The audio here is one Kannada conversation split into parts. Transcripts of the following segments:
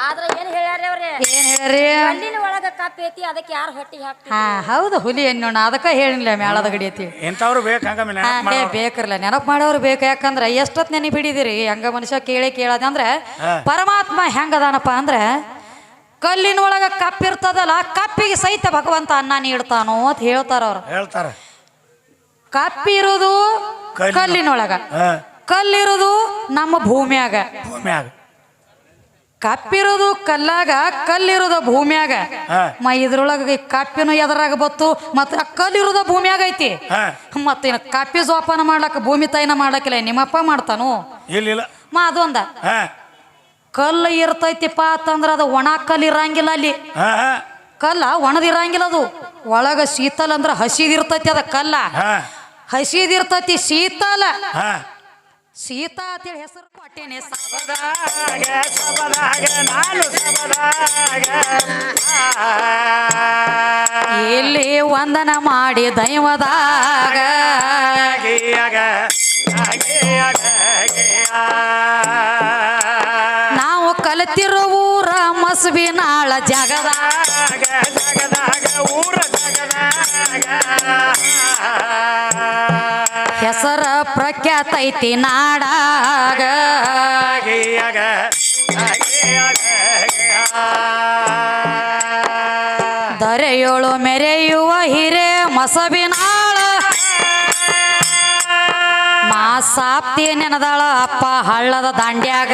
ಆದ್ರ ಏನ್ ಹೇಳ್ಯಾರ ಅವ್ರೆ? ಏನ್ ಹೇಳ್ರಿ ಕಲ್ಲಿನ ಒಳಗ ಕಪ್ಪಿ ಐತಿ ಅದಕ್ಕೆ ಯಾರು ಹೊಟ್ಟಿ ಹಾಕ್ತಿ ಹಾ ಹೌದು ಹುಲಿ ಅನ್ನೋಣ ಅದಕ್ಕ ಹೇಳಿಲ್ಲ ಮೇಳದ ಗಡಿ ಐತಿ. ಎಂಥವ್ರು ಬೇಕು ಹಂಗ ಹಾ, ಏ ಬೇಕ್ರಲ್ಲ ನೆನಪು ಮಾಡೋರು ಬೇಕು. ಯಾಕಂದ್ರೆ ಎಷ್ಟೊತ್ ನೆನಪು ಹಿಡಿದಿರಿ ಹಂಗ ಮನುಷ್ಯ ಕೇಳಿ ಕೇಳದಂದ್ರೆ ಪರಮಾತ್ಮ ಹೆಂಗದಾನಪ್ಪ ಅಂದ್ರೆ ಕಲ್ಲಿನ ಒಳಗ ಕಪ್ಪಿರ್ತದಲ್ಲ ಕಪ್ಪಿಗೆ ಸಹಿತ ಭಗವಂತ ಅನ್ನ ನೀಡ್ತಾನೋ ಅಂತ ಹೇಳ್ತಾರ ಅವ್ರು. ಹೇಳ್ತಾರ. ಕಪ್ಪಿರುದು ಕಲ್ಲಿನ- ಕಲ್ಲಿನೊಳಗ. ಹಾ. ಕಲ್ಲಿರುವುದು ನಮ್ಮ ಭೂಮಿಯಾಗ. ಭೂಮ್ಯಾಗ. ಕಪ್ಪಿರೋದು ಕಲ್ಲಾಗ ಕಲ್ಲಿರೋದು ಭೂಮಿಯಾಗ. ಹಾ. ಮ ಇದ್ರೊಳಗ ಕಪ್ಪಿನ ಎದರಾಗ ಬತ್ತು ಮತ್ತ ಕಲ್ಲಿರೋದ ಭೂಮಿಯಾಗ ಐತಿ. ಹಾ. ಮತ್ತ ಕಪ್ಪಿ ಜೋಪಾನ ಮಾಡ್ಲಕ್ಕ ಭೂಮಿ ತಾಯಿನ ಮಾಡ್ಲಕ್ಕಿಲ್ಲ ನಿಮ್ಮಪ್ಪ ಮಾಡ್ತಾನು? ಇಲ್ಲ ಇಲ್ಲ. ಮಾ ಅದೊಂದ. ಹಾ. ಕಲ್ಲು ಇರ್ತೈತಿಪ್ಪ ಅಂತಂದ್ರ ಅದು ಒಣ ಕಲ್ಲು ಇರಂಗಿಲ್ಲ ಅಲ್ಲಿ. ಹಾ ಹಾ. ಕಲ್ಲ ಒಣದಿರಂಗಿಲ್ಲ ಅದು. ಒಳಗ ಶೀತಲ ಅಂದ್ರ ಹಸಿದಿರ್ತೈತಿ ಅದ ಕಲ್ಲ. ಹಾ. ಹಸಿದಿರ್ತೈತಿ ಶೀತಲ. ಹಾ. ಶೀತ ಅಂತೇಳಿ ಹೆಸರು ಕೊಟ್ಟೇನೆ ಸಬದಾಗ ಸಬದಾಗ ನಾನು ಸಬದಾಗ ಇಲ್ಲಿ ವಂದನ ಮಾಡಿ ದೈವದಾಗ. ನಾವು ಕಲಿತಿರುವ ಮಸ್ಬಿನಾಳ ಜಗದ. ಐತಿ ನಾಡಾಗ. ದರೆಯೋಳು ಮೆರೆಯುವ ಹಿರೇ ಮಸಬಿನಾಳ ಮಾಸಾಪ್ತಿ ನೆನದಾಳ ಅಪ್ಪ ಹಳ್ಳದ ದಾಂಡ್ಯಾಗ.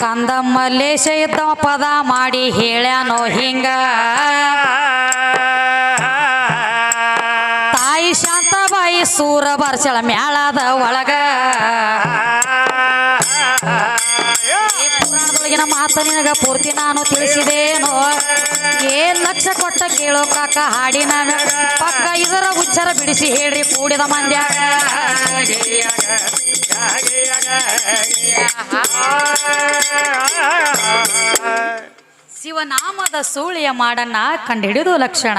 ಕಂದಮ್ಮಲ್ಲೇಶ ಇದ್ದ ಪದ ಮಾಡಿ ಹೇಳ್ಯಾನೋ ಹಿಂಗ. ಸೂರ ಬರ್ಸಳ ಮ್ಯಾಳದ ಒಳಗ. ಪುರಾಣದೊಳಗಿನ ಮಾತ ನಿನಗ ಪೂರ್ತಿ ನಾನು ತಿಳಿಸಿದೇನೋ. ಏನ್ ಲಕ್ಷ ಕೊಟ್ಟ ಕೇಳೋ ಕಾಕ ಹಾಡಿನ ಪಕ್ಕ ಇದರ ಉಚ್ಚರ ಬಿಡಿಸಿ ಹೇಳ್ರಿ ಕೂಡಿದ ಮಂದ್ಯಾಗ. ಶಿವನಾಮದ ಸೂಳಿಯ ಮಾಡನ್ನ ಕಂಡಿಡಿದು ಲಕ್ಷಣ.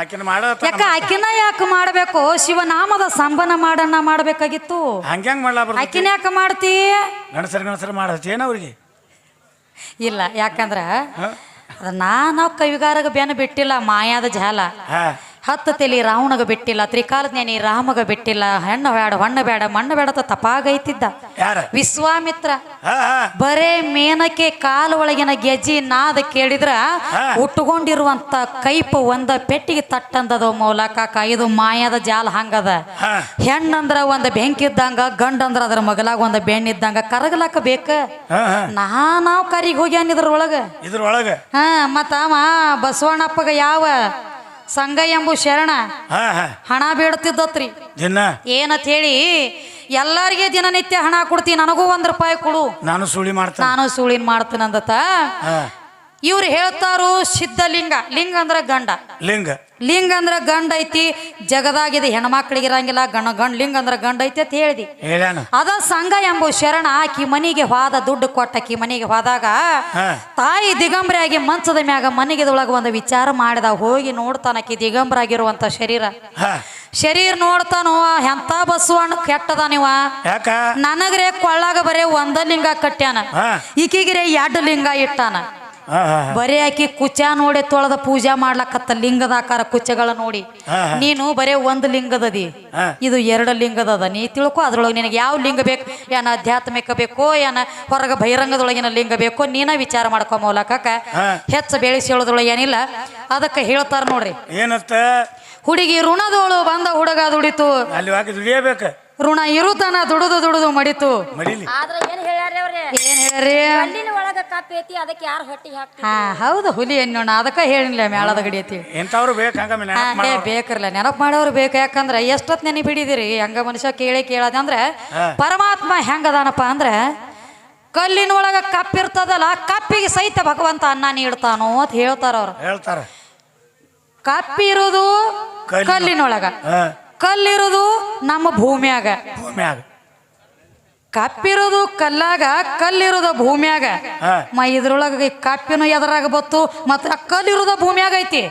ಆಕಿನ ಮಾಡ ಯಾಕ ಆಕಿನ ಯಾಕೆ ಮಾಡಬೇಕು? ಶಿವನಾಮದ ಸಂಬನ ಮಾಡನ್ನ ಮಾಡಬೇಕಾಗಿತ್ತು. ಹಂಗ್ಯಾಂಗ ಮಾಡ್ಲಾ ಆಕಿನ ಯಾಕೆ ಮಾಡ್ತಿ? ಗಣಸರ್ ಗಣಸರ್ ಮಾಡತ್ತೇನ ಅವ್ರಿಗೆ? ಇಲ್ಲ ಯಾಕಂದ್ರ ಹಾ? ಅದ ನಾವು ಕವಿಗಾರಗ ಬೆನ್ನ ಬಿಟ್ಟಿಲ್ಲ ಮಾಯಾದ ಜಾಲ. ಹಾ. ಹತ್ತು ತಲೆ ರಾವಣಗ ಬಿಟ್ಟಿಲ್ಲ ತ್ರಿಕಾಲಜ್ಞಾನಿ ರಾಮಗ ಬಿಟ್ಟಿಲ್ಲ ಹೆಣ್ಣು ಬೇಡ ಹೊಣ್ಣ ಬೇಡ ಮಣ್ಣು ಬೇಡ ತಪಾಗೈತಿದ್ದ. ವಿಶ್ವಾಮಿತ್ರ. ಬರೇ ಮೇನಕ್ಕೆ ಕಾಲು ಒಳಗಿನ ಗೆಜ್ಜಿ ನಾದ ಕೇಳಿದ್ರ ಉಟ್ಟುಕೊಂಡಿರುವಂತ ಉಟ್ಕೊಂಡಿರುವಂತ ಕೈಪ ಒಂದ ಪೆಟ್ಟಿಗೆ ತಟ್ಟಂದದ ಮೌಲಕ ಇದು ಮಾಯದ ಜಾಲ ಹಂಗದ. ಹೆಣ್ಣಂದ್ರ ಒಂದ್ ಬೆಂಕಿ ಇದ್ದಂಗ ಗಂಡಂದ್ರ ಅದ್ರ ಮಗಲಾಗ ಒಂದ್ ಬೆಣ್ಣ ಇದ್ದಂಗ ಕರಗಲಾಕ ಬೇಕ? ನಾ ನಾವ್ ಕರಿಗೆ ಹೋಗ್ಯಾನ ಇದ್ರೊಳಗ. ಇದ್ರೊಳಗ? ಹಾ ಮತ್ತ ಅವ ಬಸವಣ್ಣಪ್ಪಗ ಯಾವ ಸಂಘ ಎಂಬು ಶರಣ ಹಾ ಹಾ. ಹಣ ಬೇಡ್ತಿದ್ದತ್ರಿ. ದಿನ. ಏನಂತ ಹೇಳಿ ಎಲ್ಲರಿಗೆ ದಿನನಿತ್ಯ ಹಣ ಕೊಡ್ತೀನಿ ನನಗೂ ಒಂದ್ ರೂಪಾಯಿ ಕೊಡು. ನಾನು ಸುಳಿ ಮಾಡ್ತೇನೆ. ನಾನು ಸುಳಿನ್ ಮಾಡ್ತೀನಂದತ ಹಾ. ಇವ್ರು ಹೇಳ್ತಾರು ಸಿದ್ಧಲಿಂಗ ಲಿಂಗ ಅಂದ್ರ ಗಂಡ. ಲಿಂಗ. ಲಿಂಗ ಅಂದ್ರೆ ಗಂಡ ಐತಿ ಜಗದಾಗಿದೆ ಹೆಣ್ಮಕ್ಳಿಗೆ ಇರಂಗಿಲ್ಲ ಗಣ ಗಂಡ ಲಿಂಗ ಅಂದ್ರೆ ಗಂಡ ಐತಿ ಅಂತ ಹೇಳಿದಿ. ಅದ ಸಂಘ ಎಂಬ ಶರಣ ಆಕಿ ಮನೆಗೆ ಹೋದ ದುಡ್ಡು ಕೊಟ್ಟಕಿ ಮನೆಗೆ ಹೋದಾಗ. ತಾಯಿ ದಿಗಂಬರಿಯಾಗಿ ಮಂಚದ ಮ್ಯಾಗ ಮನೆಗೆದೊಳಗ ಒಂದು ವಿಚಾರ ಮಾಡಿದ ಹೋಗಿ ನೋಡ್ತಾನಕಿ ದಿಗಂಬರಾಗಿರುವಂತ ಶರೀರ. ಶರೀರ್ ಶರೀರ ನೋಡ್ತಾನೋ ಎಂತ ಬಸವಣ್ಣ ಕೆಟ್ಟದ ನೀವ? ನನಗ್ರೆ ಕೊಳ್ಳಾಗ ಬರೇ ಒಂದ ಲಿಂಗ ಕಟ್ಟ್ಯಾನ. ಈಕಿಗಿರೇ ಎರಡು ಲಿಂಗ ಇಟ್ಟಾನ. ಬರೇ ಆಕಿ ಕುಚ ನೋಡಿ ತೊಳೆದ ಪೂಜಾ ಮಾಡ್ಲಕತ್ತ ಲಿಂಗದ ಆಕಾರ ಕುಚಗಳ ನೋಡಿ. ನೀನು ಬರೇ ಒಂದು ಲಿಂಗದದಿ. ಇದು ಎರಡು ಲಿಂಗದದ. ನೀ ತಿಳ್ಕೊ ಅದ್ರೊಳಗೆ ನಿನಗೆ ಯಾವ ಲಿಂಗ ಬೇಕು? ಏನ ಆಧ್ಯಾತ್ಮಿಕ ಬೇಕೋ ಏನ ಹೊರಗ ಬಹಿರಂಗದೊಳಗಿನ ಲಿಂಗ ಬೇಕೋ ನೀನ ವಿಚಾರ ಮಾಡ್ಕೊ ಮೂಲಕ. ಹೆಚ್ಚು ಬೆಳೆಸಿ ಹೇಳೋದ್ರೊಳಗೆ ಏನಿಲ್ಲ. ಅದಕ್ಕೆ ಹೇಳ್ತಾರ ನೋಡ್ರಿ. ಏನತ್ತ ಹುಡುಗಿ ಋಣದೋಳು ಬಂದ ಹುಡುಗ ದುಡಿತು. ಅಲ್ಲಿ ದುಡಿಯಬೇಕ. ಋಣ ಇರುತನ ದುಡಿದು ದುಡಿದು ಮಡಿತು. ಮಡಿಲಿ. ಆದ್ರ ಏನ್ ಹೇಳ್ಯಾರ ಅವ್ರೆ ಏನ್ ಹೇಳ್ರಿ ಕಲ್ಲಿನ ಒಳಗ ಕಪ್ಪಿ ಐತಿ ಅದಕ್ಕೆ ಯಾರು ಹೊಟ್ಟಿ ಹಾಕ್ತಿ ಹಾ ಹೌದು ಹುಲಿ ಅನ್ನೋಣ ಅದಕ್ಕ ಹೇಳಿಲ್ಲ ಮೇಳದ ಗಡಿ ಐತಿ. ನೆನಪ್ ಬೇಕು ಹಂಗ ಹಾ, ನೆನಪು ಏ ಮಾಡೋ ಬೇಕ್ರಲ್ಲ ನೆನಪು ಮಾಡೋರು ಬೇಕು. ಯಾಕಂದ್ರೆ ಎಷ್ಟೊತ್ ನೆನಪು ಹಿಡಿದಿರಿ ಹಂಗ ಮನುಷ್ಯ ಕೇಳಿ ಕೇಳದಂದ್ರ ಹಾ. ಪರಮಾತ್ಮ ಹೆಂಗದಾನಪ್ಪ ಅಂದ್ರೆ ಕಲ್ಲಿನ ಒಳಗ ಕಪ್ಪಿರ್ತದಲ್ಲ ಕಪ್ಪಿಗೆ ಸಹಿತ ಭಗವಂತ ಅನ್ನ ನೀಡ್ತಾನೋ ಅಂತ ಹೇಳ್ತಾರ. ಅವ್ರು ಹೇಳ್ತಾರ ಕಲ್ಲಿನ- ಕಲ್ಲಿನೊಳಗ. ಹಾ. ಕಲ್ಲಿರುವುದು ನಮ್ಮ ಭೂಮಿಯಾಗ. ಭೂಮ್ಯಾಗ. ಕಪ್ಪಿರೋದು ಕಲ್ಲಾಗ ಕಲ್ಲಿರೋದು ಭೂಮಿಯಾಗ. ಮ ಇದ್ರೊಳಗ ಕಪ್ಪಿನ ಎದರಾಗ ಬತ್ತು ಮತ್ತ ಕಲ್ಲಿರೋದ ಭೂಮಿಯಾಗ ಐತಿ.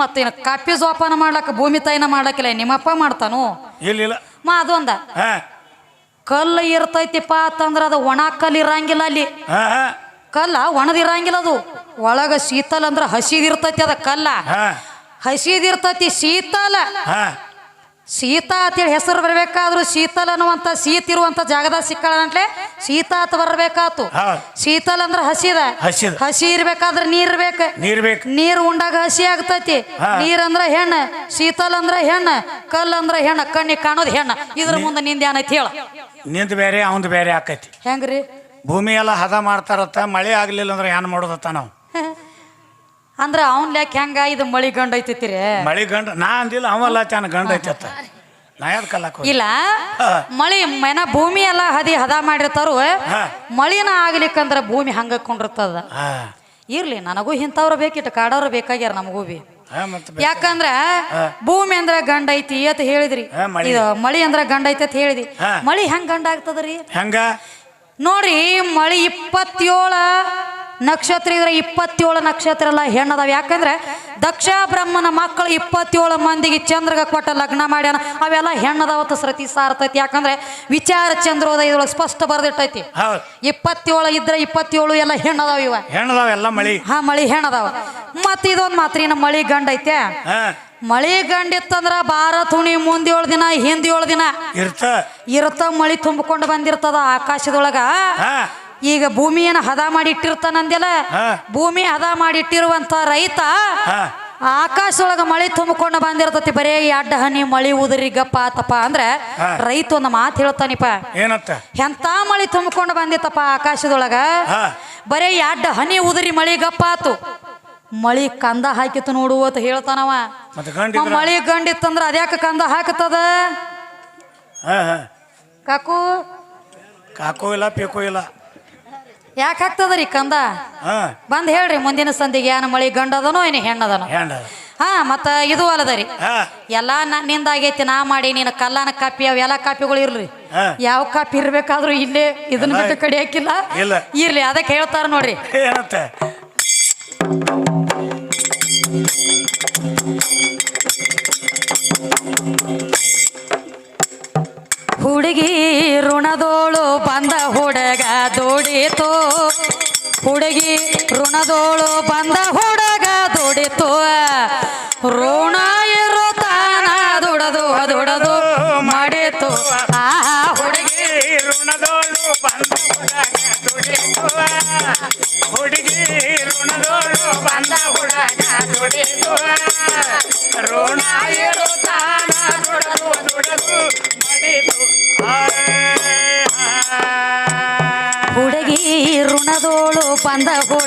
ಮತ್ತೇನು ಕಪ್ಪಿ ಜೋಪಾನ ಮಾಡ್ಲಕ್ಕ ಭೂಮಿ ತಾಯಿನ ಮಾಡ್ಲಕ್ಕಿಲ್ಲ ನಿಮ್ಮಪ್ಪ ಮಾಡ್ತಾನು. ಇಲ್ಲ ಮಾ ಅದೊಂದ. ಕಲ್ಲು ಇರ್ತೈತಿಪ್ಪ ಅಂತಂದ್ರ ಅದು ಒಣ ಕಲ್ಲು ಇರಂಗಿಲ್ಲ ಅಲ್ಲಿ. ಕಲ್ಲ ಒಣದಿರಂಗಿಲ್ಲ ಅದು. ಒಳಗ ಶೀತಲ್ ಅಂದ್ರ ಹಸಿದಿರ್ತೈತಿ ಅದ ಕಲ್ಲ. ಹಸಿದಿರ್ತೈತಿ ಶೀತಲ. ಅಂತ ಅಂತೇಳಿ ಹೆಸರು ಬರ್ಬೇಕಾದ್ರು ಶೀತಲ್ ಅನ್ನುವಂತ ಸೀತ್ ಇರುವಂತ ಜಾಗದಾಗ ಸಿಕ್ಕಳಂಟ್ಲೆ ಸೀತಾ ಅಂತ ಬರ್ಬೇಕಾತು. ಶೀತಲ್ ಅಂದ್ರ ಹಸಿದ. ಹಸಿದ. ಹಸಿ ಇರ್ಬೇಕಾದ್ರೆ ನೀರ್ ಬೇಕ. ನೀರ್ ಉಂಡಾಗ ಹಸಿ ಆಗ್ತೈತಿ. ನೀರ್ ಅಂದ್ರ ಹೆಣ್ಣ. ಶೀತಲ್ ಅಂದ್ರ ಹೆಣ್ಣ. ಕಲ್ ಅಂದ್ರ ಹೆಣ್ಣ. ಕಣ್ಣಿಗೆ ಕಾಣೋದು ಹೆಣ್ಣ. ಇದ್ರ ಮುಂದೆ ನಿಂದ ಏನೈತಿ ಹೇಳ. ನಿಂದ ಬೇರೆ ಅವಂದ್ ಬೇರೆ ಆಕೈತಿ. ಹೆಂಗ್ರಿ? ಭೂಮಿ ಎಲ್ಲ ಹದ ಮಾಡ್ತಾರತ್ತ ಮಳೆ ಆಗ್ಲಿಲ್ಲ ಅಂದ್ರೆ ಏನ್ ಮಾಡೋದತ್ತ ನಾವು? ಅಂದ್ರ ಅವನ್ ಲೆಕ್ಕ ಹೆಂಗ? ಇದು ಮಳಿ ಗಂಡ ಐತಿರಿ ಮಳಿ ಗಂಡ ನಾ ಅಂದಿಲ್ಲ ಅವಲ್ಲ ಚಾನ ಗಂಡ ಐತತ್ತ. ನಾ ಯಾವ್ದು ಕಲ್ಲಾಕ ಇಲ್ಲ. ಮಳಿ ಮೇನ ಭೂಮಿ ಎಲ್ಲ ಹದಿ ಹದ ಮಾಡಿರ್ತಾರು. ಮಳಿನ ಆಗ್ಲಿಕ್ಕಂದ್ರ ಭೂಮಿ ಹಂಗ ಕೊಂಡಿರ್ತದ. ಇರ್ಲಿ ನನಗೂ ಇಂಥವ್ರು ಬೇಕಿಟ್ಟು ಕಾಡವ್ರು ಬೇಕಾಗ್ಯಾರ ನಮಗೂ ಬಿ. ಯಾಕಂದ್ರ ಭೂಮಿ ಅಂದ್ರ ಗಂಡ ಐತಿ ಅಂತ ಹೇಳಿದ್ರಿ. ಮಳಿ. ಇದು ಮಳಿ ಅಂದ್ರ ಗಂಡ ಐತಿ ಅಂತ ಹೇಳಿದ್ರಿ. ಮಳಿ ಹೆಂಗ್ ಗಂಡ ಆಗ್ತದ್ರಿ? ಹೆಂಗ? ನೋಡ್ರಿ ಮಳಿ ಇಪ್ಪತ್ತೇಳ ನಕ್ಷತ್ರ ಇದ್ರೆ ಇಪ್ಪತ್ತೇಳು ನಕ್ಷತ್ರ ಎಲ್ಲ ಹೆಣ್ಣದಾವ. ಯಾಕಂದ್ರೆ ದಕ್ಷ ಬ್ರಹ್ಮನ ಮಕ್ಕಳು ಇಪ್ಪತ್ತೇಳು ಮಂದಿಗೆ ಚಂದ್ರಗ ಕೊಟ್ಟ ಲಗ್ನ ಮಾಡ್ಯಾನ. ಅವೆಲ್ಲ ಹೆಣ್ಣದಾವತ್ತು ಸೃತಿ ಸಾರ್ತೈತಿ ಯಾಕಂದ್ರೆ ವಿಚಾರ ಚಂದ್ರೋದಯದೊಳಗೆ ಸ್ಪಷ್ಟ ಬರ್ದಿಟ್ಟೈತಿ ಇಪ್ಪತ್ತೇಳು ಇದ್ರೆ ಇಪ್ಪತ್ತೇಳು ಎಲ್ಲ ಹೆಣ್ಣದಾವ ಇವ. ಹೆಣ್ಣದಾವ ಎಲ್ಲ ಮಳಿ. ಹಾ ಮಳಿ ಹೆಣ್ಣದಾವ. ಮತ್ತೆ ಇದೊಂದು ಮಾತ್ರ ಇನ್ನು ಮಳಿ ಗಂಡ ಐತೆ. ಮಳಿ ಗಂಡ ಇತ್ತಂದ್ರ ಬಾರ ತುಣಿ ಮುಂದ್ ಏಳು ದಿನ ಹಿಂದ್ ಏಳು ದಿನ. ಇರ್ತ. ಇರ್ತ ಮಳಿ ತುಂಬಿಕೊಂಡು ಬಂದಿರ್ತದ ಆಕಾಶದೊಳಗ. ಈಗ ಭೂಮಿಯನ್ನು ಹದ ಮಾಡಿ ಇಟ್ಟಿರ್ತಾನಂದೆಲ್ಲ ಹಾ. ಭೂಮಿ ಹದ ಮಾಡಿ ಇಟ್ಟಿರುವಂತ ರೈತ ಆಕಾಶ ಆಕಾಶದೊಳಗ ಮಳೆ ತುಂಬಿಕೊಂಡು ಬಂದಿರ್ತತಿ ಬರೇ ಅಡ್ಡ ಹನಿ ಮಳಿ ಉದುರಿ ಗಪ್ಪ ಆತಪ್ಪ ಅಂದ್ರೆ ರೈತ ಒಂದು ಮಾತು ಹೇಳ್ತಾನಿಪ್ಪ ಏನಂತ? ಎಂತ ಮಳಿ ತುಂಬಿಕೊಂಡು ಬಂದಿತ್ತಪ್ಪ ಆಕಾಶದೊಳಗ. ಬರೇ ಅಡ್ಡ ಹನಿ ಉದುರಿ ಮಳಿ ಗಪ್ಪ ಆತು. ಮಳಿ ಕಂದ ಹಾಕಿತ್ತು ನೋಡು ಅಂತ ಹೇಳ್ತಾನವ. ಮಳಿ ಗಂಡಿತ್ತಂದ್ರ ಅದ್ಯಾಕ ಕಂದ ಹಾಕತದ ಕಾಕು? ಕಾಕೋ ಇಲ್ಲ ಪೇಕು ಇಲ್ಲ. ಯಾಕೆ ಆಗ್ತದ್ರಿ ಕಂದ? ಹಾ. ಬಂದ್ ಹೇಳ್ರಿ ಮುಂದಿನ ಸಂದಿಗೆ ಏನ ಮಳಿ ಗಂಡದನೋ ಏನು ಹೆಣ್ಣದನೋ. ಹ ಹಾ ಮತ್ತ ಇದು ಅಲ್ಲದರಿ. ಹಾ. ಎಲ್ಲಾ ನ- ನಿಂದಾಗೈತಿ ನಾ ಮಾಡಿ ನೀನು ಕಲ್ಲನ ಕಾಪಿ ಅವ್ ಎಲ್ಲಾ ಕಾಪಿಗಳು ಇರ್ಲಿ. ಹಾ. ಯಾವ ಕಾಪಿ ಇರ್ಬೇಕಾದ್ರೂ ಇಲ್ಲೇ ಇದನ್ನ ಬಿಟ್ಟು ಕಡಿ ಹಾಕಿಲ್ಲ ಇಲ್ಲ. ಇರ್ಲಿ ಅದಕ್ಕೆ ಹೇಳ್ತಾರ ನೋಡ್ರಿ. ಏನತ್ತ? ಹುಡುಗಿ ಋಣದೋಳು ಬಂದ ಹುಡುಗ ದುಡಿತು. ಹುಡುಗಿ ಋಣದೋಳು ಬಂದ ಹುಡುಗ ದುಡಿತು. ಋಣ ಇರುತ್ತಾನ ದುಡದು ದುಡದು ಮಾಡಿತು. ಆ ಹುಡುಗಿ ಋಣದೋಳು ಬಂದ ಹುಡುಗ ದುಡಿತು. ಹುಡುಗಿ ಋಣದೋಳು ಬಂದ ಹುಡುಗ ದುಡಿತು. ಋಣ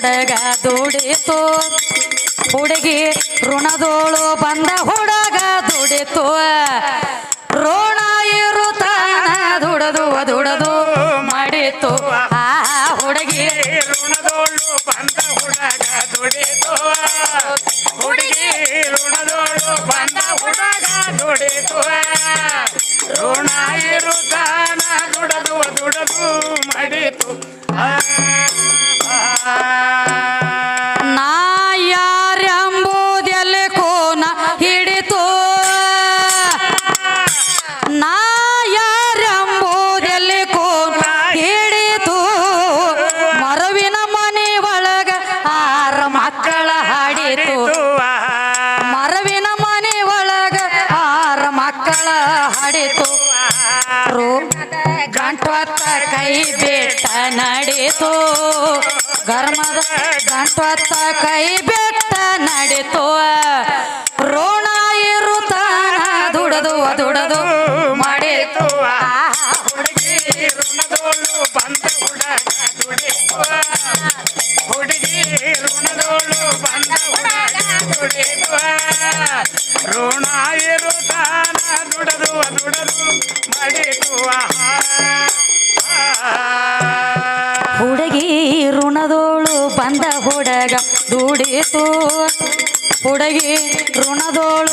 ಹುಡುಗ ದುಡಿತು ಹುಡುಗಿ ಋಣದೋಳು ಬಂದ ಹುಡುಗ ಹುಡುಗಿ ಋಣದೋಳು.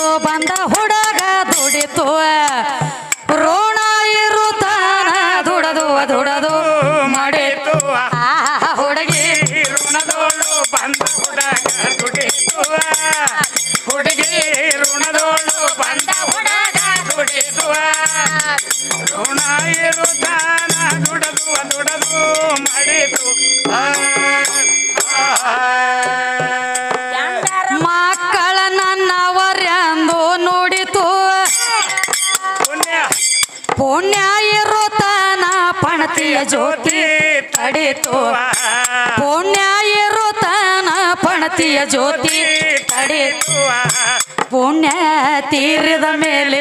ಜ್ಯೋತಿ ಪಡೆಯುವ ಪುಣ್ಯ ತೀರದ ಮೇಲೆ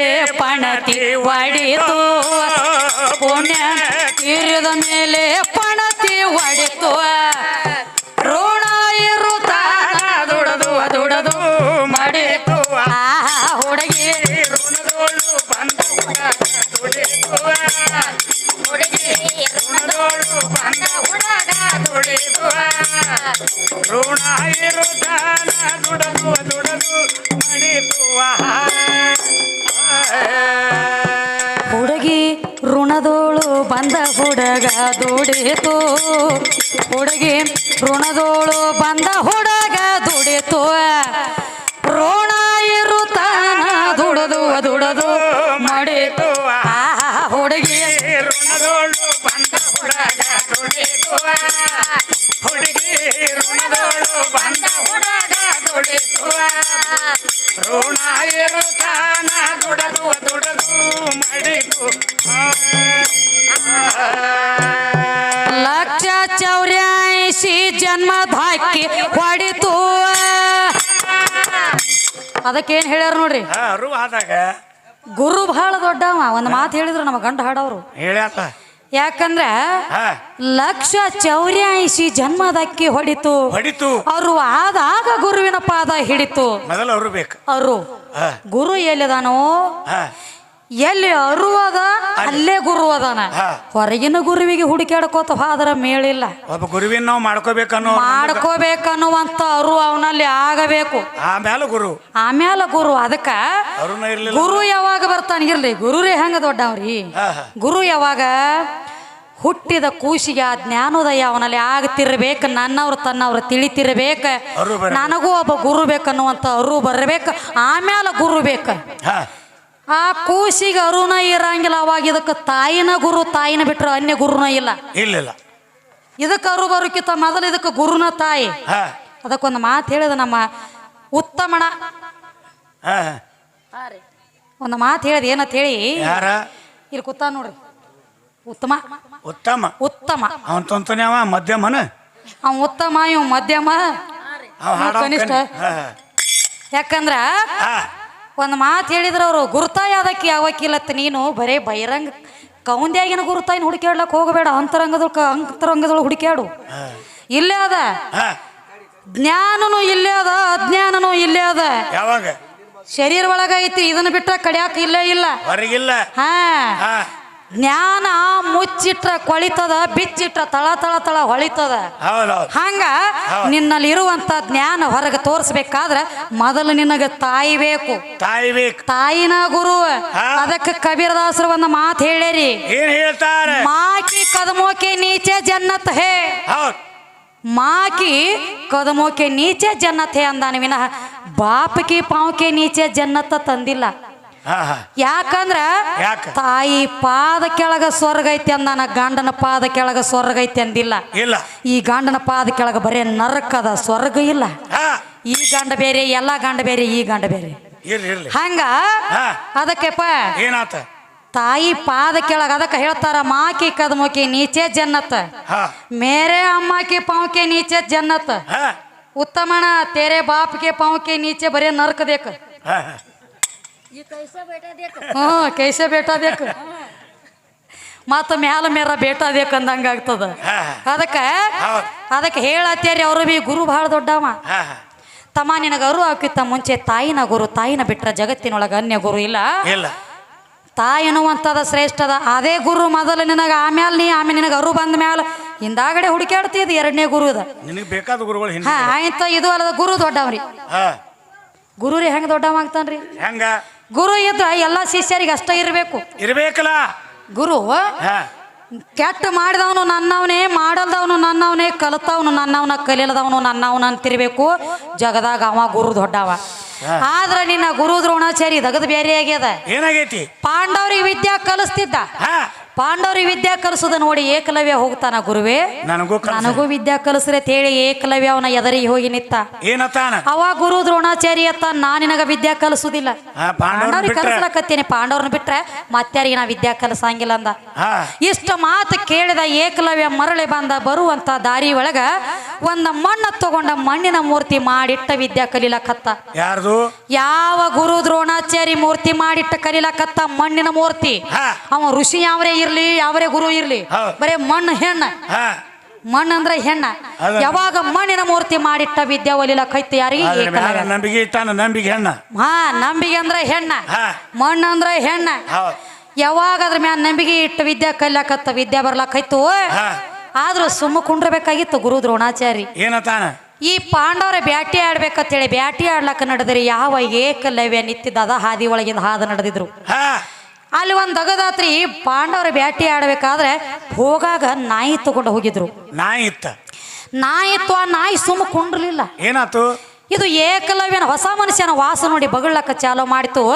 ಮಾಡಿತು ಆ ಹುಡುಗಿ ಋಣದೋಳು ಬಂದ ಹುಡುಗ ದುಡಿದುವ. ಹುಡುಗಿ ಋಣದೋಳು ಬಂದ ಹುಡುಗ ದುಡಿದುವ. ಋಣ ಇರುತ್ತಾನ ದುಡದು ದುಡದು ಮಡಿದು ಲಕ್ಷ ಚೌರ್ಯಾಯಿಸಿ ಜನ್ಮದ ಹಾಕಿ ಹೊಡಿತು. ಅದಕ್ಕೇನು ಹೇಳ್ಯಾರ ನೋಡ್ರಿ? ಅರು ಆದಾಗ ಗುರು ಬಹಳ ದೊಡ್ಡವ. ಒಂದು ಮಾತು ಹೇಳಿದ್ರು ನಮ್ಮ ಗಂಡ ಹಾಡವ್ರು ಹೇಳ್ಯಾತ ಯಾಕಂದ್ರ ಲಕ್ಷ ಚೌರ್ಯಾಯಿಸಿ ಜನ್ಮದಕ್ಕಿ ಹೊಡಿತು. ಹೊಡಿತು. ಅವರು ಆದಾಗ ಗುರುವಿನ ಪಾದ ಹಿಡಿತು. ಮೊದಲು ಅವರು ಬೇಕು. ಅವರು ಗುರು ಎಲ್ಲಿದಾನೋ? ಎಲ್ಲಿ ಅರು ಅದ ಅಲ್ಲೇ ಗುರು ಅದಾನ. ಹೊರಗಿನ ಗುರುವಿಗೆ ಹುಡುಕ್ಯಾಡ್ಕೋತ ಹೋದ್ರ ಮೇಳಿಲ್ಲ. ಒಬ್ಬ ಗುರುವಿನ ನಾವು ಮಾಡ್ಕೋಬೇಕನ್ನೋ ಮಾಡ್ಕೋಬೇಕನ್ನುವಂತ ಅರು ಅವನಲ್ಲಿ ಆಗಬೇಕು. ಆಮೇಲೆ ಗುರು. ಆಮೇಲೆ ಗುರು. ಅದಕ್ಕ ಗುರು ಯಾವಾಗ ಬರ್ತಾನ? ಇರ್ಲಿ. ಗುರುರೇ ಹೆಂಗ ದೊಡ್ಡವ್ರಿ? ಗುರು ಯಾವಾಗ ಹುಟ್ಟಿದ ಕೂಸಿಗೆ ಆ ಜ್ಞಾನೋದಯ ಅವನಲ್ಲಿ ಆಗ್ತಿರ್ಬೇಕು. ನನ್ನವ್ರು ತನ್ನವ್ರು ತಿಳಿತಿರ್ಬೇಕ. ನನಗೂ ಒಬ್ಬ ಗುರು ಬೇಕನ್ನುವಂತ ಅರು ಬರಬೇಕು. ಆಮೇಲೆ ಗುರು ಬೇಕು. ಆ ಕೂಸಿಗೆ ಅರುಣ ಇರಂಗಿಲ್ಲ ಅವಾಗ ಇದಕ್ಕೆ ತಾಯಿನ ಗುರು ತಾಯಿನ ಬಿಟ್ರೆ ಅನ್ಯ ಗುರುನ ಇಲ್ಲ. ಇಲ್ಲ ಇದಕ್ಕೆ ಅರು ಬರೋಕ್ಕಿಂತ ಮೊದಲು ಇದಕ್ಕೆ ಗುರುನ ತಾಯಿ. ಹಾ. ಅದಕ್ಕೊಂದು ಮಾತು ಹೇಳಿದ ನಮ್ಮ ಉತ್ತಮಣ. ಹಾ. ಒಂದು ಮಾತು ಹೇಳಿದ ಏನಂತ ಹೇಳಿ? ಯಾರ? ಇಲ್ಲಿ ಕೂತ ನೋಡ್ರಿ. ಉತ್ತಮ. ಉತ್ತಮ. ಉತ್ತಮ. ಅವನ್ ಮಧ್ಯಮ ಮಧ್ಯಮನ? ಅವ ಉತ್ತಮ ಇವ್ ಮಧ್ಯಮ. ಅವ ಹಾಡ ಕನಿಷ್ಠ. ಯಾಕಂದ್ರ ಹಾ. ಒಂದು ಮಾತು ಹೇಳಿದ್ರೆ ಅವರು ಗುರುತಾಯ ಅದಕ್ಕೆ ಯಾವಕ್ಕಿಲ್ಲತ್ತ ನೀನು? ಬರೇ ಬಹಿರಂಗ ಕೌಂದ್ಯಾಗಿನ ಗುರುತಾಯಿನ ಹುಡುಕ್ಯಾಡ್ಲಕ್ಕೆ ಹೋಗಬೇಡ ಅಂತರಂಗದ ಅಂತರಂಗದೊಳಗೆ ಹುಡುಕ್ಯಾಡು. ಇಲ್ಲೇ ಅದ. ಜ್ಞಾನನು ಇಲ್ಲೇ ಅದ ಅಜ್ಞಾನನು ಇಲ್ಲೇ ಅದ. ಯಾವಾಗ? ಶರೀರ ಒಳಗ ಐತಿ ಇದನ್ನ ಬಿಟ್ಟ ಕಡಿಯಾಕ ಇಲ್ಲೇ ಇಲ್ಲ. ಹೊರಗಿಲ್ಲ. ಹಾ. ಜ್ಞಾನ ಮುಚ್ಚಿಟ್ರ ಕೊಳಿತದ ಬಿಚ್ಚಿಟ್ರ ತಳ ತಳ ತಳ ಹೊಳಿತದ. ಹಂಗ ನಿನ್ನಲ್ಲಿ ಇರುವಂತ ಜ್ಞಾನ ಹೊರಗೆ ತೋರಿಸ್ಬೇಕಾದ್ರ ಮೊದಲು ನಿನಗೆ ತಾಯಿ ಬೇಕು. ತಾಯಿ ಬೇಕು. ತಾಯಿನ ಗುರು. ಅದಕ್ಕೆ ಕಬೀರದಾಸರು ಒಂದು ಮಾತು ಹೇಳೇರಿ ಮಾಕಿ ಕದಮೋಕೆ ನೀಚೆ ಜನ್ನತ್ ಹೇ. ಮಾಕಿ ಕದಮೋಕೆ ನೀಚೆ ಜನ್ನತ್ ಹೇ ಅಂದಾನ ವಿನಃ. ಬಾಪಕಿ ಪಾವಕೆ ನೀಚೆ ಜನ್ನತ್ತ ತಂದಿಲ್ಲ. ಯಾಕಂದ್ರ ಯಾಕ? ತಾಯಿ ಪಾದ ಕೆಳಗ ಸ್ವರ್ಗ ಐತಿ ಅಂದಾನ ಗಂಡನ ಪಾದ ಕೆಳಗ ಸ್ವರ್ಗ ಐತಿ ಅಂದಿಲ್ಲ. ಇಲ್ಲ. ಈ ಗಂಡನ ಪಾದ ಕೆಳಗ ಬರೇ ನರಕದ ಸ್ವರ್ಗ ಇಲ್ಲ. ಈ ಗಂಡ ಬೇರೆ ಎಲ್ಲಾ ಗಂಡ ಬೇರೆ ಈ ಗಂಡ ಬೇರೆ. ಹಂಗ. ಅದಕ್ಕೆಪ್ಪ ಏನಾತ? ತಾಯಿ ಪಾದ ಕೆಳಗ ಅದಕ್ಕೆ ಹೇಳ್ತಾರ ಮಾಕಿ ಕದಮೋಕಿ ನೀಚೆ ಜನ್ನತ್ ಮೇರೆ ಅಮ್ಮಕಿ ಪಾವಕೆ ನೀಚೆ ಜನ್ನತ್ ಉತ್ತಮಣ ತೇರೆ ಬಾಪ್ಗೆ ಪಾವಕೆ ನೀಚೆ ಬರೇ ನರಕ ಹ್ಞೂ ಕೈಸೆ ಬೇಟ ದೇಕ ಮತ್ತ ಮ್ಯಾಲ ಮೇರ ಬೇಟ ದೇಕ ಅಂದಂಗ ಆಗ್ತದ ಅದಕ್ಕೆ. ಅದಕ್ಕೆ ಹೇಳತ್ತೇರಿ ಅವರು ಬಿ ಗುರು ಬಹಳ ದೊಡ್ಡವ. ತಮ್ಮ ನಿನಗ ಅರು ಹಾಕಿತ್ತ ಮುಂಚೆ ತಾಯಿನ ಗುರು ತಾಯಿನ ಬಿಟ್ರ ಜಗತ್ತಿನೊಳಗೆ ಅನ್ಯ ಗುರು ಇಲ್ಲ. ಇಲ್ಲ. ತಾಯಿ ಶ್ರೇಷ್ಠದ ಅದೇ ಗುರು ಮೊದಲು ನಿನಗ ಆಮೇಲೆ ನೀ ಆಮೇಲೆ ನಿನಗ ಅರು ಬಂದ ಮ್ಯಾಲ. ಹಿಂದಾಗಡೆ ಹುಡುಕ್ಯಾಡ್ತಿದ್ ಎರಡನೇ ಗುರು ಅದ ನಿನಗೆ ಬೇಕಾದ ಗುರುಗಳು ಹಾ ಆಯ್ತ ಇದು ಅಲ್ಲದ ಗುರು ದೊಡ್ಡವ್ರಿ. ಗುರು ರೀ ಹೆಂಗ ದೊಡ್ಡವ ಆಗ್ತಾನ್ರಿ? ಹೆಂಗ? ಗುರು ಇದ್ರ ಎಲ್ಲ ಶಿಷ್ಯರಿಗೆ ಅಷ್ಟ ಇರಬೇಕು. ಇರ್ಬೇಕಲ್ಲ? ಗುರು ಕೆಟ್ಟ ಮಾಡಿದವನು ನನ್ನವನೇ ಮಾಡಲ್ದವನು ನನ್ನವನೇ ಕಲಿತವನು ನನ್ನವನ ಕಲಿಯಲ್ದವನು ನನ್ನವನ ಅಂತಿರ್ಬೇಕು. ಜಗದಾಗ ಅವ ಗುರು ದೊಡ್ಡವ. ಆದ್ರ ನಿನ್ನ ಗುರು ದ್ರೋಣಾಚಾರಿ ದಗದ್ ಬೇರೆ ಆಗ್ಯದ. ಏನಾಗೈತಿ? ಪಾಂಡವರಿಗೆ ವಿದ್ಯಾ ಕಲಿಸ್ತಿದ್ದ. ಹಾ ಪಾಂಡವರಿಗೆ ವಿದ್ಯಾ ಕಲಿಸೋದು ನೋಡಿ ಏಕಲವ್ಯ ಹೋಗ್ತಾನ ಗುರುವೇ. ನನಗೂ ನನಗೂ ವಿದ್ಯಾ ಕಲಿಸ್ರೆ ತೇಳಿ ಏಕಲವ್ಯ ಅವನ ಎದರಿಗೆ ಹೋಗಿ ನಿತ್ತ. ಏನತ್ತಾನ ಅವ ಗುರು ದ್ರೋಣಾಚಾರ್ಯ ಅತ್ತ ನಾ ನಿನಗ ವಿದ್ಯಾ ಕಲಿಸುದಿಲ್ಲ. ಪಾಂಡವ್ರಿಗೆ ಕಲಿಸ್ಲಕತ್ತೀನಿ ಪಾಂಡವ್ರನ್ನ ಬಿಟ್ರೆ ಮತ್ತಾರಿಗೆ ನಾ ವಿದ್ಯಾ ಕಲಿಸಂಗಿಲ್ಲ ಅಂದ. ಇಷ್ಟ ಮಾತು ಕೇಳಿದ ಏಕಲವ್ಯ ಮರಳಿ ಬಂದ ಬರುವಂತ ದಾರಿ ಒಳಗ ಒಂದ ಮಣ್ಣ ತಗೊಂಡ ಮಣ್ಣಿನ ಮೂರ್ತಿ ಮಾಡಿಟ್ಟ ವಿದ್ಯಾ ಕಲಿಲಕತ್ತ. ಯಾರು ಯಾವ ಗುರು ದ್ರೋಣಾಚಾರಿ ಮೂರ್ತಿ ಮಾಡಿಟ್ಟ ಕಲಿಲಕತ್ತ ಮಣ್ಣಿನ ಮೂರ್ತಿ? ಅವ ಋಷಿ ಯಾವರೇ ಇರ್ಲಿ ಯಾವರೇ ಗುರು ಇರ್ಲಿ ಹೌದ್. ಬರೇ ಮಣ್ಣು ಹೆಣ್ಣ. ಹಾ. ಮಣ್ಣು ಅಂದ್ರೆ ಹೆಣ್ಣ. ಅದ- ಯಾವಾಗ ಮಣ್ಣಿನ ಮೂರ್ತಿ ಮಾಡಿಟ್ಟ ವಿದ್ಯಾ ಯಾರಿಗೆ ಅದ್ರ ಮ್ಯಾಲ ಏಕಲವ್ಯ ನಂಬಿಕೆ ಇಟ್ಟಾನ ನಂಬಿಕೆ ಹೆಣ್ಣ. ಹಾ ನಂಬಿಕೆ ಅಂದ್ರೆ ಹೆಣ್ಣ. ಹಾ. ಮಣ್ಣು ಅಂದ್ರೆ ಹೆಣ್ಣ. ಹೌದ್. ಯಾವಾಗ ಅದ್ರ ಮ್ಯಾಲ ನಂಬಿಕೆ ಇಟ್ಟು ವಿದ್ಯಾ ಕಲ್ಯಾಕತ್ತ ವಿದ್ಯಾ ಬರ್ಲಾಕೈತು ಹಾ. ಆದ್ರೂ ಸುಮ್ಮ ಕುಂಡ್ರಬೇಕಾಗಿತ್ತು ಗುರು ದ್ರೋಣಾಚಾರಿ. ಏನತಾನ? ಈ ಪಾಂಡವರ ಬ್ಯಾಟಿ ಆಡ್ಬೇಕಂತೇಳಿ ಬ್ಯಾಟಿ ಆಡ್ಲಕ್ಕ ನಡೆದ್ರಿ ಯಾವ ಏಕಲವ್ಯ ನಿಂತಿದ್ದದ ಹಾದಿ ಒಳಗಿಂದ ಹಾದ ನಡೆದಿದ್ರು? ಹಾ. ಅಲ್ಲಿ ಒಂದು ದಗದಾತ್ರಿ ಪಾಂಡವರ ಬ್ಯಾಟಿ ಆಡ್ಬೇಕಾದ್ರೆ ಹೋಗಾಗ ನಾಯಿ ತಗೊಂಡು ಹೋಗಿದ್ರು. ನಾಯಿ ಇತ್ತ? ನಾಯಿ ಇತ್ತು ಆ ನಾಯಿ ಸುಮ್ಮ ಕುಂಡ್ರಲಿಲ್ಲ. ಏನಾತು? ಇದು ಏಕಲವ್ಯನ ಹೊಸ ಮನುಷ್ಯನ ವಾಸ ನೋಡಿ ಬಗಳಕ್ಕ ಚಾಲೋ ಮಾಡಿತು.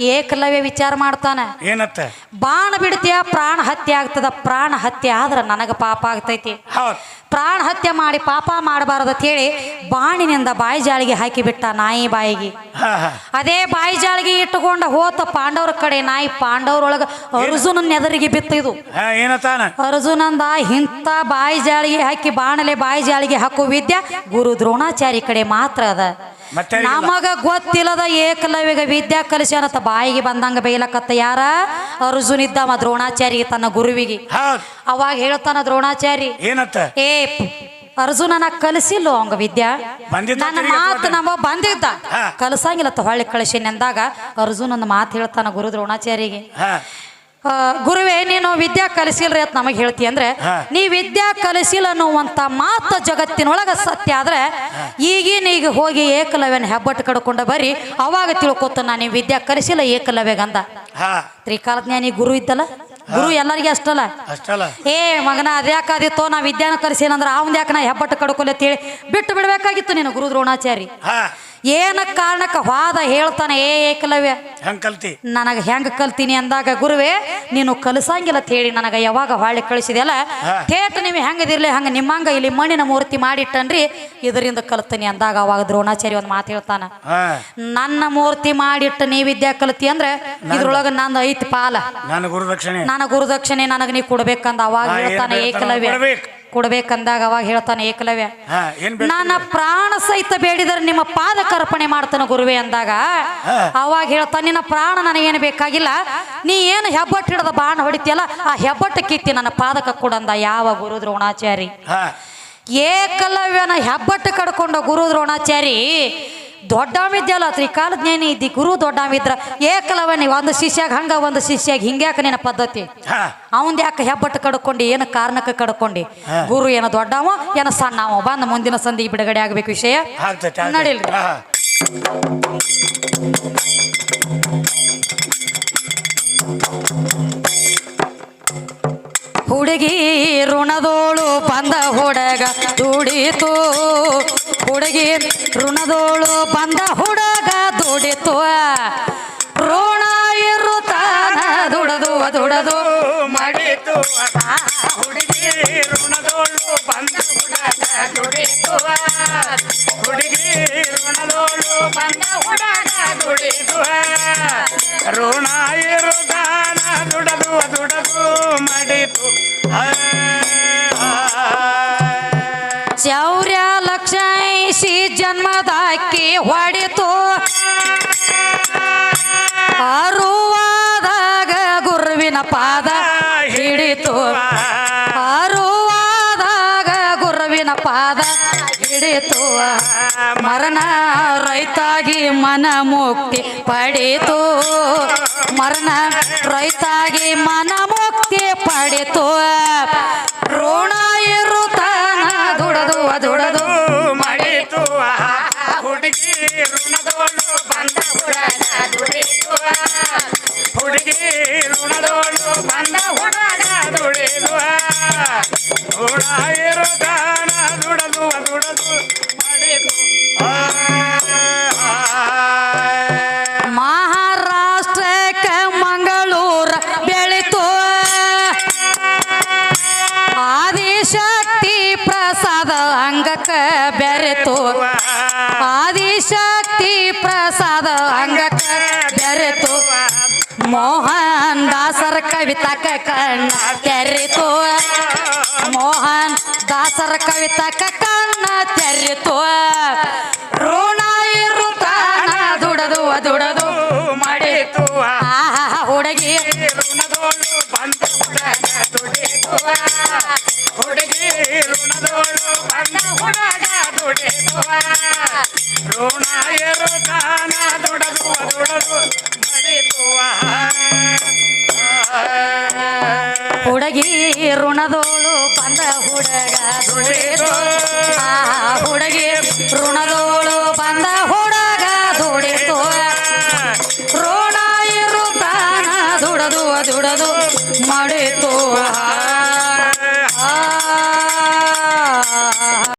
ಏಕಲವ್ಯ ವಿಚಾರ ಮಾಡ್ತಾನೆ. ಏನತ್ತ? ಬಾಣ ಬಿಡ್ತೀಯ ಪ್ರಾಣ ಹತ್ಯೆ ಆಗ್ತದ ಪ್ರಾಣ ಹತ್ಯೆ ಆದ್ರೆ ನನಗೆ ಪಾಪ ಆಗ್ತೈತಿ. ಪ್ರಾಣ ಹತ್ಯೆ ಮಾಡಿ ಪಾಪ ಮಾಡಬಾರದು ಹೇಳಿ ಬಾಣಿನಿಂದ ಬಾಯಿ ಜಾಳಿಗೆ ಹಾಕಿ ಬಿಟ್ಟ ನಾಯಿ ಬಾಯಿಗೆ. ಅದೇ ಬಾಯಿ ಜಾಳಿಗೆ ಇಟ್ಟುಕೊಂಡ ಹೋತ ಪಾಂಡವ್ರ ಕಡೆ ನಾಯಿ ಪಾಂಡವ್ರೊಳಗ ಅರ್ಜುನನ ನೆದರಿಗೆ ಬಿತ್ತು ಇದು. ಅರ್ಜುನಂದ ಇಂಥ ಬಾಯಿ ಜಾಳಿಗೆ ಹಾಕಿ ಬಾಣಲೆ ಬಾಯಿ ಜಾಳಿಗೆ ಹಾಕುವ ವಿದ್ಯೆ ಗುರು ದ್ರೋಣಾಚಾರಿ ಕಡೆ ಮಾತ್ರ ಅದ. ನಮಗ ಗೊತ್ತಿಲ್ಲದ ಏಕಲವ್ಯಗ ವಿದ್ಯಾ ಕಲಿಸ್ಯಾನತ ಬಾಯಿಗೆ ಬಂದಂಗ ಬೈಲಕತ್ತ ಯಾರ? ಅರ್ಜುನ್ ಮ ದ್ರೋಣಾಚಾರಿಗೆ ತನ್ನ ಗುರುವಿಗೆ. ಅವಾಗ ಹೇಳ್ತಾನ ದ್ರೋಣಾಚಾರಿ ಏನತ್ತ ಏ ಅರ್ಜುನನ ಕಲಿಸಿಲ್ಲ ಅವಂಗ ವಿದ್ಯಾ? ನನ್ನ ಮಾತು. ನಮ್ಮ ಬಂದಿದ್ದ. ಕಲಸಂಗಿಲ್ಲ ಕಲಸಂಗಿಲ್ಲತ್ತ ಹೊಳ್ಳಿ ಕಳಿಸಿನ ನೆಂದಾಗ ಅರ್ಜುನ್ ಒಂದು ಮಾತು ಹೇಳ್ತಾನ ಗುರು ದ್ರೋಣಾಚಾರಿಗೆ. ಗುರುವೇ ನೀನು ವಿದ್ಯಾ ಕಲಿಸಿಲ್ರಿ ಅಂತ ನಮಗೆ ಹೇಳ್ತಿ ಅಂದ್ರೆ ನೀ ವಿದ್ಯಾ ಕಲಿಸಿಲ್ಲ ಅನ್ನುವಂತ ಮಾತು ಜಗತ್ತಿನೊಳಗ ಸತ್ಯ ಆದ್ರೆ ಈಗಿನ ಈಗ ಹೋಗಿ ಏಕಲವ್ಯನ ಹೆಬ್ಬಟ್ಟು ಕಡ್ಕೊಂಡ ಬರ್ರಿ ಅವಾಗ ತಿಳ್ಕೊತ ನಾನು ನೀವು ವಿದ್ಯಾ ಕಲಿಸಿಲ್ಲ ಏಕಲವ್ಯಗಂದ ತ್ರಿಕಾಲಜ್ಞಾನಿ ಗುರು ಇದ್ದಲ್ಲ? ಗುರು ಎಲ್ಲರಿಗೆ ಅಷ್ಟಲ್ಲ? ಅಷ್ಟಲ್ಲ. ಏ ಮಗನ ಅದ್ಯಾಕಾದಿತ್ತೋ ನಾ ವಿದ್ಯಾನ ಕಲಿಸಿಲ್ಲ ಅಂದ್ರೆ ಅವನ್ ಯಾಕೆ ನಾ ಹೆಬ್ಬಟ್ಟು ಕಡ್ಕೊಲ್ಲ ಅಂತೇಳಿ ಬಿಟ್ಟು ಬಿಡ್ಬೇಕಾಗಿತ್ತು ನೀನು ಗುರು ದ್ರೋಣಾಚಾರಿ ಹೆಂಗ್ ಕಲ್ತಿ? ನನಗೆ ಹೆಂಗ್ ಕಲ್ತೀನಿ ಅಂದಾಗ ಗುರುವೇ ನೀನು ಕಲಿಸಂಗಿಲ್ಲ ಅಂತ ಹೇಳಿ ನನಗೆ ಯಾವಾಗ ಹೊಳ್ಳಿ ಕಳಿಸಿದೆಯಲ್ಲ ಹಾ. ಥೇಟ್ ನೀವು ಹೆಂಗದಿರ್ಲಿ ಹಂಗ ನಿಮ್ಮಂಗ ಇಲ್ಲಿ ಮಣ್ಣಿನ ಮೂರ್ತಿ ಮಾಡಿಟ್ಟನ್ರಿ ಇದರಿಂದ ಕಲ್ತೀನಿ ಅಂದಾಗ ಅವಾಗ ದ್ರೋಣಾಚಾರ್ಯ ಒಂದು ಮಾತು ಹೇಳ್ತಾನ ನನ್ನ ಮೂರ್ತಿ ಮಾಡಿಟ್ಟ ನೀ ವಿದ್ಯಾ ಕಲ್ತಿ ಅಂದ್ರೆ ಇದ್ರೊಳಗ ನಂದು ಐತಿ ಪಾಲ. ನನ್ನ ಗುರುದಕ್ಷಿಣೆ. ನನ್ನ ಗುರುದಕ್ಷಿಣೆ ನನಗೆ ನೀ ಕೊಡ್ಬೇಕಂದ ಅವಾಗ ಹೇಳ್ತಾನೆ ಏಕಲವ್ಯ. ಕೊಡ್ಬೇಕಂದಾಗ ಅವಾಗ ಹೇಳ್ತಾನೆ ಏಕಲವ್ಯ ನನ್ನ ಪ್ರಾಣ ಸಹಿತ ಬೇಡಿದರೆ ನಿಮ್ಮ ಪಾದ ಕರ್ಪಣೆ ಮಾಡ್ತಾನೆ ಗುರುವೆ ಅಂದಾಗ. ಅವಾಗ ಹೇಳ್ತಾನೆ ನಿನ್ನ ಪ್ರಾಣ ನನಗೇನು ಬೇಕಾಗಿಲ್ಲ ನೀ ಏನು ಹೆಬ್ಬಟ್ಟು ಹಿಡ್ದ ಬಾಣ ಹೊಡಿತೀಯಲ್ಲ ಆ ಹೆಬ್ಬಟ್ಟು ಕಿತ್ತಿ ನನ್ನ ಪಾದಕ ಕೊಡಂದ ಯಾವ ಗುರು ದ್ರೋಣಾಚಾರಿ ಏಕಲವ್ಯನ ಹೆಬ್ಬಟ್ಟು ಕಡ್ಕೊಂಡ ಗುರು ದ್ರೋಣಾಚಾರಿ ದೊಡ್ಡವಿದ್ಯಲ್ಲ ತ್ರಿಕಾಲ ಜ್ಞಾನಿ ಇದ್ದಿ ಗುರು ದೊಡ್ಡಾಮಿದ್ರ ಏಕಲವ ನೀವು ಒಂದು ಶಿಷ್ಯಾಗ ಹಂಗ ಒಂದು ಶಿಷ್ಯಾಗ ಹಿಂಗ್ಯಾಕ ನಿನ್ನ ಪದ್ಧತಿ. ಅವನ್ ಅವಂದ ಯಾಕೆ ಹೆಬ್ಬಟ್ಟು ಕಡ್ಕೊಂಡು ಏನು ಕಾರಣಕ್ಕೆ ಕಡ್ಕೊಂಡಿ? ಗುರು ಏನ ದೊಡ್ಡವ ಏನ ಸಣ್ಣವ? ಬಂದ ಮುಂದಿನ ಸಂದಿಗೆ ಬಿಡುಗಡೆ ಆಗ್ಬೇಕು ವಿಷಯ. ನಡೀಲಿ. Thank ನಡೀಲ್ರಿ. ಹುಡುಗಿ ಋಣದೋಳು ಬಂದ ಹುಡಗ ದುಡಿತು. ಹುಡುಗಿ ಋಣದೋಳು ಬಂದ ಹುಡಗ ದುಡಿತು. ಋಣ ಇರುತ್ತಾನ ದುಡದು ದುಡದು ಮಡಿತು. ಹುಡುಗಿ ಋಣದೋಳು ಬಂದ ಹುಡಗ ದುಡಿತು. ಹುಡುಗಿ ಋಣದೋಳು ಬಂದ ಹುಡಗ ದುಡಿತು. ಋಣ ಜನ್ಮದಾಕಿ ಹೊಡಿತು. ಅರುವಾದಾಗ ಗುರುವಿನ ಪಾದ ಹಿಡಿತು. ಅರುವಾದಾಗ ಗುರುವಿನ ಪಾದ ಹಿಡಿತು. ಮರಣ ರೈತಾಗಿ ಮನ ಮುಕ್ತಿ ಪಡಿತು ಮರಣ ರೈತಾಗಿ ಮನ ಮುಕ್ತಿ ಪಡಿತು ಋಣ ಹುಡುಗ ಋಣದೋಳು ಬಂದ ಹುಡುಗ ದುಡಿದು ಕವಿತಕ ಕಣ್ಣ ತೆರಿತು. ಮೋಹನ್ ದಾಸರ ಕವಿತಕ ಕಣ್ಣ ತೆರಿತು. ಋಣ ಇರುತ್ತಾನ ದುಡದು ದುಡದು ಮಾಡಿತು ಆಹಾ ಹುಡುಗಿ. ಬಂದು ಬಂದ